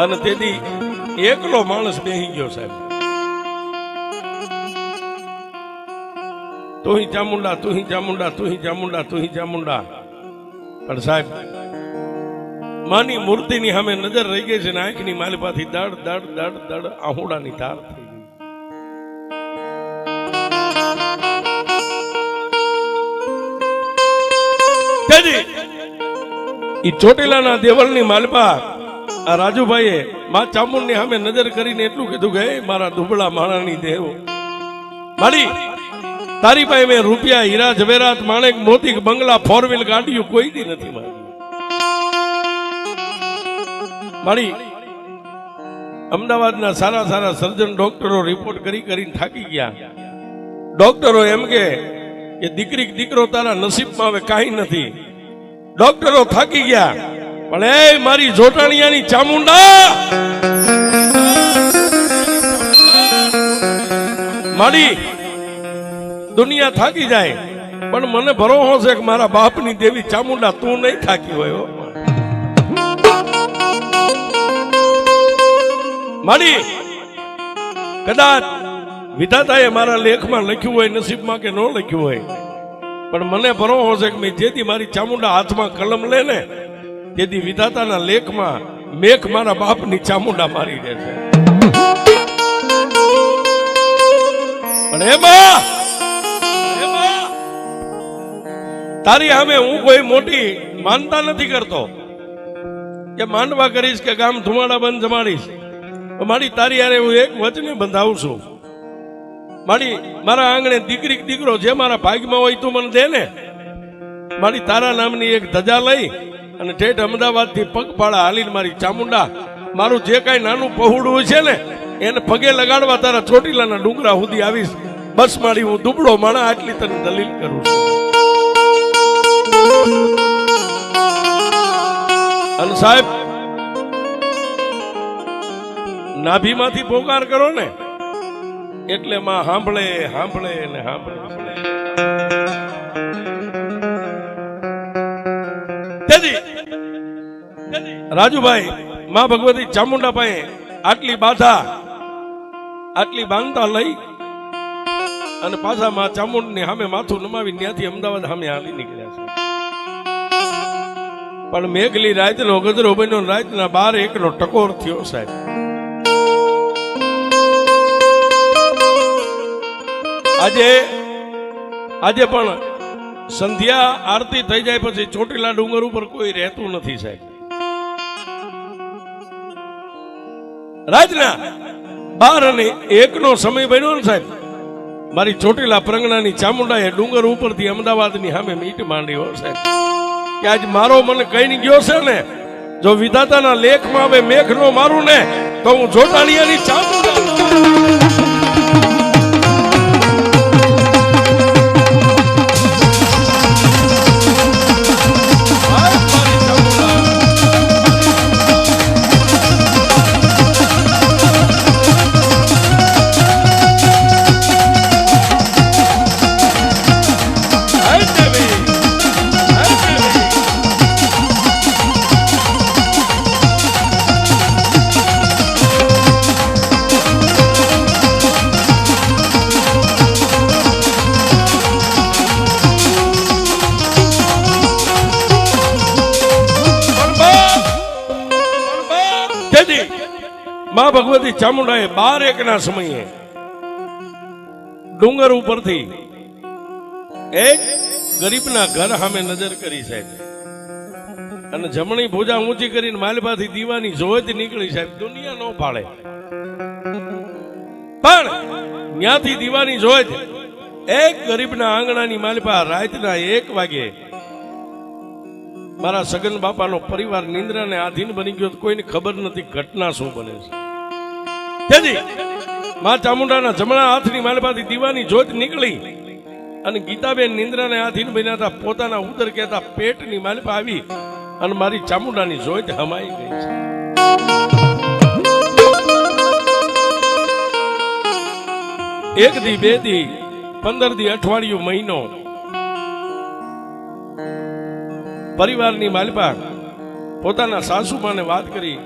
અને તેથી એકલો માણસ બેહી ગયો સાહેબ. તુહી ચામુંડા તુહી ચામુંડા તુહી ચામુંડા તુહી ચામુંડા પણ સાહેબ, માની મૂર્તિની સામે નજર રહી ગઈ છે ને, આંખની માલિપાથી દડ દડ દડ દડ આહુડાની ધાર થઈ ગઈ. ઈ ચોટીલાના દેવળની માલપા આ રાજુભાઈએ મા ચામુંડની સામે નજર કરીને એટલું કીધું કે મારા દુબળા માણાની દેવ મારી તારી પાસે મેં રૂપિયા હીરા જવેરાત માણેક મોતી બંગલા ફોર વ્હીલ ગાડીઓ કોઈ દી નથી મારી મારી અમદાવાદના સારા સારા સર્જન ડોક્ટરો રિપોર્ટ કરી કરીને થાકી ગયા. ડોક્ટરો એમ કે દીકરી દીકરો તારા નસીબમાં હવે કાંઈ નથી. ડોક્ટરો થાકી ગયા. પણ એ મારી જોટાણિયાની ચામુંડા. મારી દુનિયા થાકી જાય, પણ મને ભરોસો છે કે મારા બાપની દેવી ચામુંડા તું નહીં થાકી હોય મારી કદાચ વિધાતાએ મારા લેખમાં લખ્યું હોય, નસીબમાં કે ન લખ્યું હોય, પણ મને ભરોસો છે કે મેં જેથી મારી ચામુંડા હાથમાં કલમ લે ને તેથી વિધાતાના લેખમાં મેઘ મારા બાપની ચામુંડા મારી દે એમાં તારી સામે હું કોઈ મોટી માનતા નથી કરતો. કે માંડવા કરીશ કે ગામ ધુમાડા બંધ જમાડીશ. મારી તારી યારે હું એક વચને બંધાવું છું. મારી, મારા આંગણે દીકરી દીકરો જે મારા ભાગમાં હોય તું મને દે ને. મારી તારા નામની એક ધજા લઈ અને ઠેઠ અમદાવાદથી પગપાળા હાલીને મારી ચામુંડા, મારું જે કાંઈ નાનું પહોળું છે ને, એને પગે લગાડવા તારા ચોટીલાના ડુંગરા સુધી આવીશ. બસ મારી, હું દુબળો માણા, આટલી તને દલીલ કરું અને સાહેબ, નાભીમાંથી પોકાર કરો ને, એટલે માં સાંભળે સાંભળે ને સાંભળે. રાજુભાઈ, માં ભગવતી ચામુંડા પાસે આટલી બાધા, આટલી બાંધતા લઈ અને પાછા માં ચામુંડની સામે માથું નમાવી ત્યાંથી અમદાવાદ સામે હાલી નીકળ્યા છે. પણ મેઘલી રાતનો ગજરો બન્યો રાતના બાર એકનો ટકોર થયો સાહેબ. આજે આજે પણ સંધ્યા આરતી થઈ જાય પછી ચોટીલા ડુંગર ઉપર કોઈ રહેતું નથી, સાહેબ. રાજના, બાર અને એક નો સમય બન્યો ને, સાહેબ. મારી ચોટીલા પ્રંગણાની ચામુંડાએ ડુંગર ઉપરથી અમદાવાદની સામે મીટ માંડી, હો, સાહેબ. કે આજ મારો મને કઈ ગયો છે ને, જો વિધાતાના લેખમાં હવે મેઘ નો મારું ને, તો હું જોટાણીયાની ચામુંડા માં ભગવતી ચામુંડાએ બાર એકના સમયે ડુંગર ઉપરથી એક ગરીબના ઘર સામે નજર કરી સાહેબ. અને જમણી ભુજા ઊંચી કરીને માલપાથી દીવાની જોત નીકળી સાહેબ. દુનિયા નો પાડે. પણ ત્યાંથી દીવાની જોત એક ગરીબના આંગણાની માલપા રાતના એક વાગે મારા સગન બાપાનો પરિવાર નિંદ્રાને આધીન બની ગયો કોઈને ખબર નથી ઘટના શું બને છે. તેથી મા ચામુંડાના જમણા હાથની માલપાથી દીવાની જોત નીકળી અને ગીતાબેન નિંદ્રાને આધીન બન્યા પોતાના ઉદર કહેતા પેટની માલપા આવી અને મારી ચામુંડાની જોત હમાઈ ગઈ છે. એક દી, બે દી, પંદર દી અઠવાડિયું મહિનો પરિવારની માલપા પોતાના સાસુમાને વાત કરી